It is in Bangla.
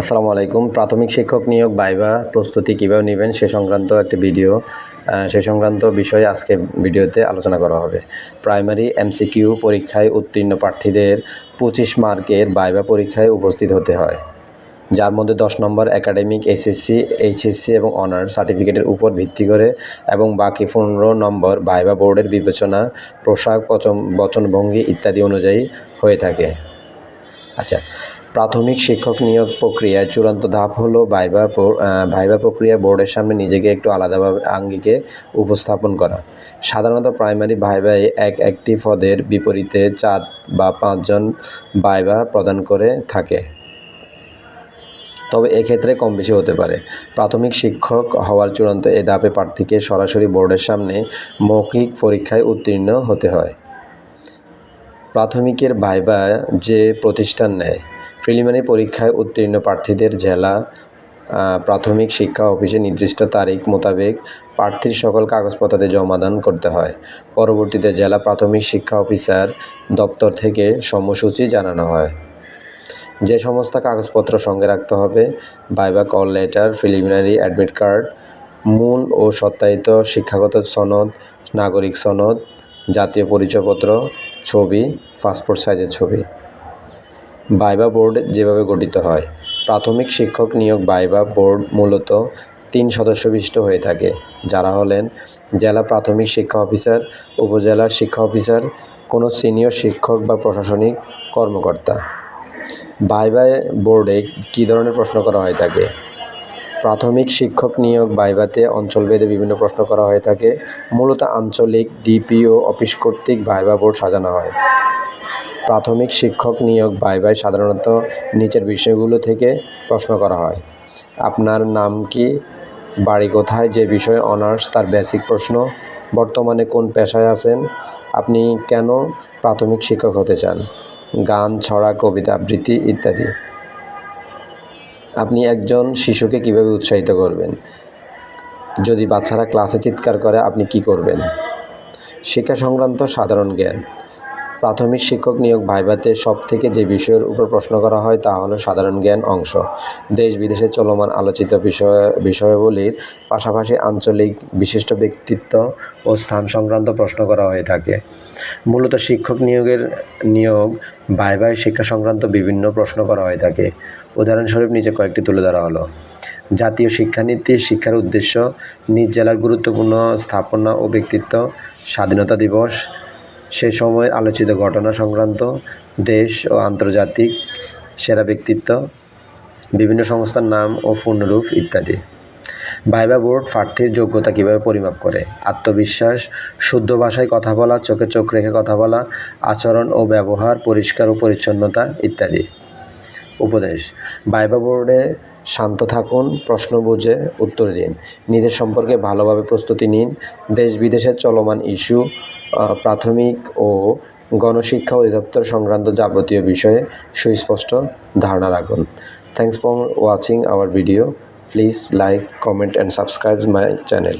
আসসালামু আলাইকুম। প্রাথমিক শিক্ষক নিয়োগ বাইবা প্রস্তুতি কীভাবে নেবেন সে সংক্রান্ত একটি ভিডিও। সে সংক্রান্ত বিষয়ে আজকে ভিডিওতে আলোচনা করা হবে। প্রাইমারি এমসিকিউ পরীক্ষায় উত্তীর্ণ প্রার্থীদের পঁচিশ মার্কের বাইবা পরীক্ষায় উপস্থিত হতে হয়। যার মধ্যে দশ নম্বর একাডেমিক এসএসসি, এইচএসসি এবং অনার্স সার্টিফিকেটের উপর ভিত্তি করে এবং বাকি পনেরো নম্বর বাইবা বোর্ডের বিবেচনা, পোশাক বচনভঙ্গি ইত্যাদি অনুযায়ী হয়ে থাকে। আচ্ছা প্রাথমিক শিক্ষক নিয়োগ প্রক্রিয়ায় চূড়ান্ত ধাপ হলো ভাইবা ভাইবা প্রক্রিয়া বোর্ডের সামনে নিজেকে একটু আলাদাভাবে আঙ্গিকে উপস্থাপন করা। সাধারণত প্রাইমারি ভাইবায় এক একটি পদের বিপরীতে চার বা পাঁচজন ভাইবা প্রদান করে থাকে। তবে এক্ষেত্রে কম বেশি হতে পারে। প্রাথমিক শিক্ষক হওয়ার চূড়ান্ত এ ধাপে প্রার্থীকে সরাসরি বোর্ডের সামনে মৌখিক পরীক্ষায় উত্তীর্ণ হতে হয়। প্রাথমিকের ভাইবা যে প্রতিষ্ঠান নেয়, প্রিলিমিনারি পরীক্ষায় উত্তীর্ণ প্রার্থীদের জেলা প্রাথমিক শিক্ষা অফিসে নির্দিষ্ট তারিখ মোতাবেক প্রার্থীর সকল কাগজপত্রাদি জমাদান করতে হয়। পরবর্তীতে জেলা প্রাথমিক শিক্ষা অফিসার দপ্তর থেকে সময়সূচি জানানো হয়। যে সমস্ত কাগজপত্র সঙ্গে রাখতে হবে, viva call letter, preliminary admit card, মূল ও সত্যায়িত শিক্ষাগত সনদ, নাগরিক সনদ, জাতীয় পরিচয়পত্র ছবি পাসপোর্ট সাইজের ছবি। ভাইবা বোর্ড যেভাবে গঠিত হয়। প্রাথমিক শিক্ষক নিয়োগ ভাইবা বোর্ড মূলত তিন সদস্য বিশিষ্ট হয়ে থাকে, যারা হলেন জেলা প্রাথমিক শিক্ষা অফিসার, উপজেলা শিক্ষা অফিসার, কোনো সিনিয়র শিক্ষক বা প্রশাসনিক কর্মকর্তা। ভাইভায় বোর্ডে কী ধরনের প্রশ্ন করা হয়ে থাকে প্রাথমিক শিক্ষক নিয়োগ ভাইভাতে অঞ্চলভেদে বিভিন্ন প্রশ্ন করা হয়ে থাকে। মূলত আঞ্চলিক ডিপিও অফিস কর্তৃক ভাইভা বোর্ড সাজানো হয়। প্রাথমিক শিক্ষক নিয়োগ ভাইভায় সাধারণত নিচের বিষয়গুলো থেকে প্রশ্ন করা হয়। আপনার নাম কি? বাড়ি কোথায়? যে বিষয়ে অনার্স, তার বেসিক প্রশ্ন। বর্তমানে কোন পেশায় আছেন? আপনি কেন প্রাথমিক শিক্ষক হতে চান? গান, ছড়া, কবিতা, আবৃত্তি ইত্যাদি। আপনি একজন শিশুকে কীভাবে উৎসাহিত করবেন? যদি বাচ্চারা ক্লাসে চিৎকার করে, আপনি কি করবেন? শিক্ষা সংক্রান্ত সাধারণ জ্ঞান। প্রাথমিক শিক্ষক নিয়োগ ভাইভাতে সব থেকে যে বিষয়ের উপর প্রশ্ন করা হয় তা হলো সাধারণ জ্ঞান অংশ। দেশ বিদেশে চলমান আলোচিত বিষয়, বিষয়াবলীর পাশাপাশি আঞ্চলিক বিশিষ্ট ব্যক্তিত্ব ও স্থান সংক্রান্ত প্রশ্ন করা হয়ে থাকে। মূলত শিক্ষক নিয়োগের নিয়োগ ভাইভায় শিক্ষা সংক্রান্ত বিভিন্ন প্রশ্ন করা হয়ে থাকে। উদাহরণস্বরূপ নিচে কয়েকটি তুলে ধরা হলো। জাতীয় শিক্ষানীতি, শিক্ষার উদ্দেশ্য, নিজ জেলার গুরুত্বপূর্ণ স্থাপনা ও ব্যক্তিত্ব, স্বাধীনতা দিবস সে সময় আলোচিত ঘটনা সংক্রান্ত দেশ ও আন্তর্জাতিক সেরা ব্যক্তিত্ব, বিভিন্ন সংস্থার নাম ও পূর্ণরূপ ইত্যাদি। ভাইবা বোর্ড প্রার্থীর যোগ্যতা কীভাবে পরিমাপ করে? আত্মবিশ্বাস, শুদ্ধ ভাষায় কথা বলা, চোখে চোখ রেখে কথা বলা, আচরণ ও ব্যবহার, পরিষ্কার ও পরিচ্ছন্নতা ইত্যাদি। উপদেশ, ভাইবা বোর্ডে শান্ত থাকুন, প্রশ্ন বুঝে উত্তর দিন। নিজের সম্পর্কে ভালোভাবে প্রস্তুতি নিন। দেশ বিদেশের চলমান ইস্যু প্রাথমিক ও গণশিক্ষা অধিদপ্তর সংক্রান্ত যাবতীয় বিষয়ে সুস্পষ্ট ধারণা রাখুন। Thanks for watching our video please like comment and subscribe my channel